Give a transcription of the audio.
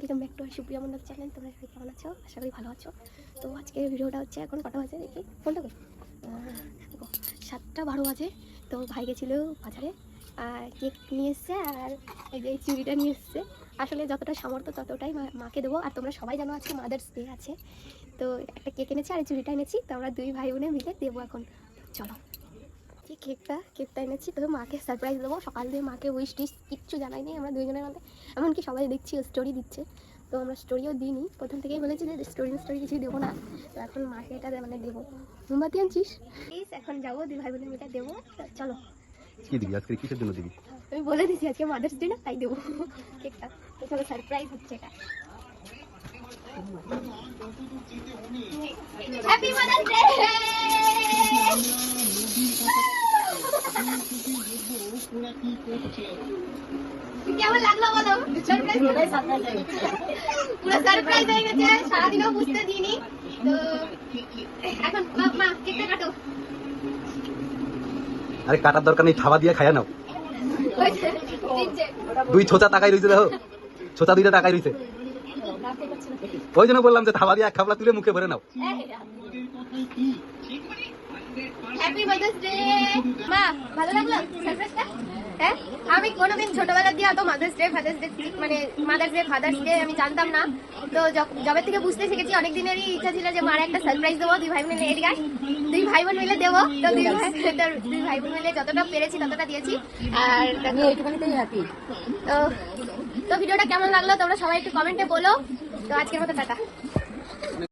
Welcome back to Supriya Mondal channel তোমরা সবাই কেমন আছো? আশা করি ভালো আছো। তো আজকের ভিডিওটা হচ্ছে এখন কটা বাজে দেখি? ফোনটা দেখো, সাতটা বারো বাজে। তো ভাই গেছিল বাজারে আর কেক নিয়ে এসছে আর এই যে চুড়িটা নিয়ে এসছে। আসলে যতটা সামর্থ্য ততটাই মাকে দেবো। আর তোমরা সবাই জানো আজকে মাদার্স ডে আছে। তো একটা কেক এনেছি আর চুড়িটা এনেছি। তো আমরা দুই ভাই বোনে মিলে দেবো এখন। চলো। যে কেকটা কেকটা এনেছি। তো মাকে সারপ্রাইজ দেবো। সকাল দিয়ে মাকে উইশ টিস কিচ্ছু জানাইনি আমরা দুইজনের মধ্যে। এমনকি সবাই দেখছি স্টোরি দিচ্ছে। তো আমরা স্টোরিও দিইনি। প্রথম থেকেই বলেছি যে স্টোরি স্টোরি কিছুই দেবো না। তো এখন মাকে এটা মানে দেবো। মোমবাতি আনছিস? প্লিজ এখন যাব। দুই ভাই বোনের মিলে দেবো। তো চলো। কি দিবি? আজকে কিসের জন্য দিবি? আমি বলে দিচ্ছি আজকে মাদার্স ডে না তাই দেবো। কেকটা। তো চলো সারপ্রাইজ হচ্ছে এটা। হ্যাপি মাদার্স ডে কেমন লাগল বলো? পুরো সারপ্রাইজ হয়ে গেছে সারাদিনও বুঝতে দিইনি। তো এখন মা মা কেকটা কাটো। আরে কাটার দরকার নেই থাবা দিয়ে খায়া নাও। দুই ছোচা টাকাই রয়েছে দেখো। ছোচা দুইটা টাকাই রয়েছে ওই জন্য বললাম যে থাবা দিয়ে এক খাবলা তুলে মুখে ভরে নাও। হ্যাপি মাদার্স ডে মা ভালো লাগল? হ্যাঁ? আমি কোনোদিন ছোটবেলা দিয়ে অত মাদার্স ডে ফাদার্স ডে মানে মাদার্স ডে ফাদার্স ডে আমি জানতাম না। তো যবে থেকে বুঝতে শিখেছি অনেক দিনেরই ইচ্ছা ছিল যে মার একটা সারপ্রাইজ দেবো দুই ভাই বোন মিলে এদিকে আয়। দুই ভাই বোন মিলে দেবো। তো দুই ভাই দুই ভাই বোন মিলে যতটা পেরেছি ততটা দিয়েছি। আর তো তো ভিডিওটা কেমন লাগল তোমরা সবাই একটু কমেন্টে বলো। তো আজকের মতো টাটা।